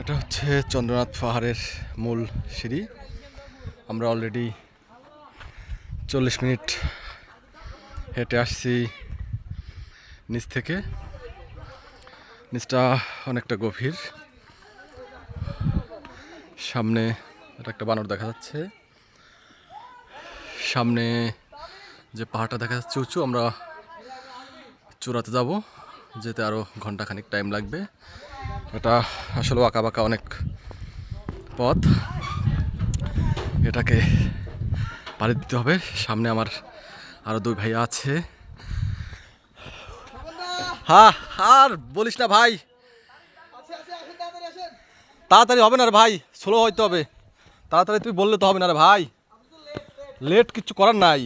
এটা হচ্ছে চন্দ্রনাথ পাহাড়ের মূল সিঁড়ি। আমরা অলরেডি চল্লিশ মিনিট হেঁটে আসছি নিচ থেকে। নিচটা অনেকটা গভীর। সামনে এটা একটা বানর দেখা যাচ্ছে। সামনে যে পাহাড়টা দেখা যাচ্ছে উঁচু, আমরা চূড়াতে যাব, যেতে আরও ঘন্টাখানিক টাইম লাগবে। এটা আসলে আঁকা বাঁকা অনেক পথ। এটাকে পাড়ি দিতে হবে। সামনে আমার আরও দুই ভাই আছে। হ্যাঁ আর বলিস না ভাই। তাড়াতাড়ি হবে না রে ভাই স্লো হইতে হবে। তাড়াতাড়ি তুই বললে তো হবে না রে ভাই। লেট কিচ্ছু করার নাই।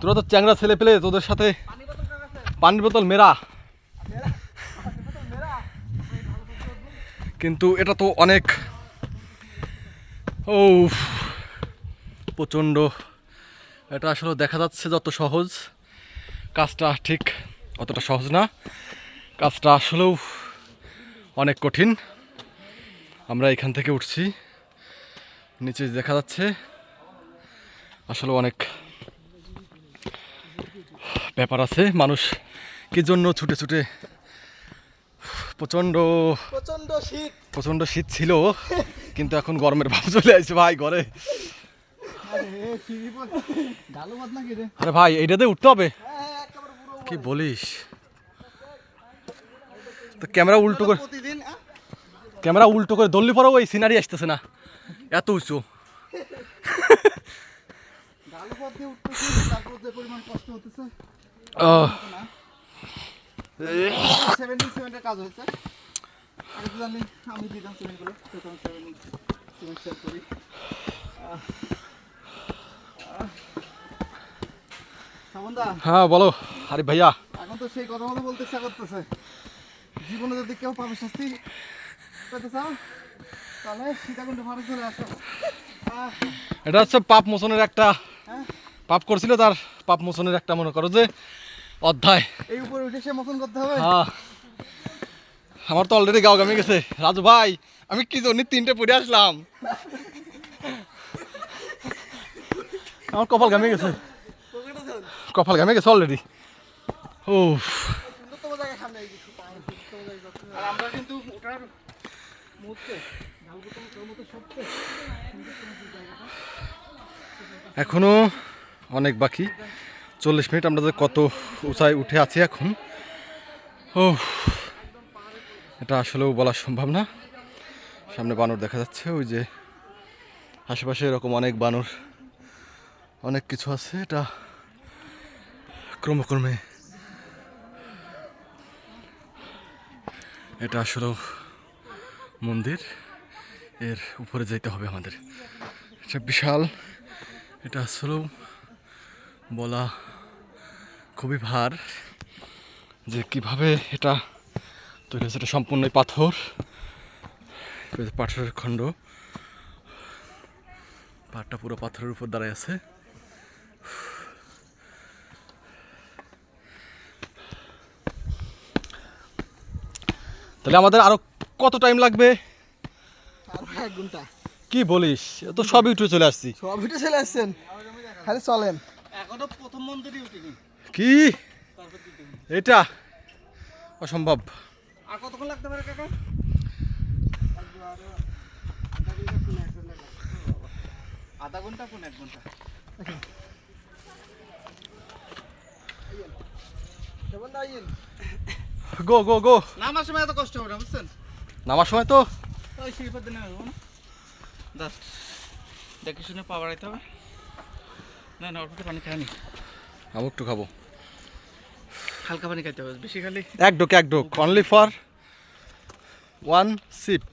তোরা তো চ্যাংরা ছেলে পেলে তোদের সাথে পানির বোতল মেরা। কিন্তু এটা তো অনেক ও প্রচণ্ড। এটা আসলে দেখা যাচ্ছে যত সহজ, কাজটা ঠিক অতটা সহজ না। কাজটা আসলেও অনেক কঠিন। আমরা এখান থেকে উঠছি। নিচে দেখা যাচ্ছে আসলে অনেক ব্যাপার আছে। মানুষ কি জন্য ছুটে ছুটে প্রচণ্ড প্রচণ্ড শীত। প্রচণ্ড শীত ছিল কিন্তু এখন গরমের ভাব চলে আসছে ভাই ঘরে। আরে ভাই এইটাতে উঠতে হবে? হ্যাঁ পুরো কি বলিস? তো ক্যামেরা উল্টো করে ক্যামেরা উল্টো করে দল্লি পরেও ওই সিনারি আসতেছে না। এত উঁচু। ডালু ভাত দিয়ে উঠতেছি তারপর যে পরিমাণ কষ্ট হতেছে। আহ, সেভেন্টি কাজ হয়েছে। আগে তো জানি আমি দিতাম সিমেন্টগুলো তখন সেভেন সিমেন্ট সেল করি। হ্যাঁ বলো। আরে ভাইয়া। এখন তো সেই কথা মতো বলতে ইচ্ছা করতেছে। জীবনে যদি কেউ পাবে শাস্তি পেতে চাও তাহলে সীতাকুণ্ড ভারত চলে আসো। এটা হচ্ছে পাপ মোচনের একটা হ্যাঁ। পাপ করছিল তার পাপ মোচনের একটা মনে করো যে অধ্যায়। এই উপরে উঠে সে মতন করতে হবে? হ্যাঁ। আমার তো অলরেডি গাও গামে গেছে। রাজু ভাই আমি কি জন্য তিনটে পড়ে আসলাম? আমার কপাল ঘামে গেছে। কপাল ঘামে গেছে অলরেডি ও আমরা কিন্তু মুহূর্তে এখনও অনেক বাকি। চল্লিশ মিনিট আমরা যে কত উঁচায় উঠে আছি এখন ও এটা আসলেও বলা সম্ভব না। সামনে বানর দেখা যাচ্ছে, ওই যে আশেপাশে এরকম অনেক বানর, অনেক কিছু আছে, এটা ক্রমক্রমে এটা আসলেও মন্দির, এর উপরে যেতে হবে আমাদের। এটা বিশাল, এটা আসলেও বলা খুবই ভার যে কীভাবে এটা তৈরি হয়েছে। এটা সম্পূর্ণই পাথর। পাথরের খণ্ড। পাহাড়টা পুরো পাথরের উপর দাঁড়ায় আছে। তাহলে আমাদের আরও কত টাইম লাগবে? আর এক ঘণ্টা। কি বলিস? এ তো সবই উঠে চলে আসছি। সব উঠে চলে আসছেন। খালি চলেন। এখনও প্রথম মন্দিরই উঠিনি। কি? এটা? অসম্ভব। আর কতক্ষণ লাগতে পারে কাকা? আধা ঘণ্টা কোন এক ঘণ্টা। গো গো গো। নামার সময় এত কষ্ট হবে না বুঝছেন? নামার সময় তো। ওই শিল্পের দিনে আসব না। দেখে শুনে পা বাড়াইতে হবে। না না অল্প পানি খায়নি আমি একটু খাব। হালকা পানি খাইতে হবে বেশি খালি। এক ডোক এক ডোক অনলি ফর ওয়ান সিপ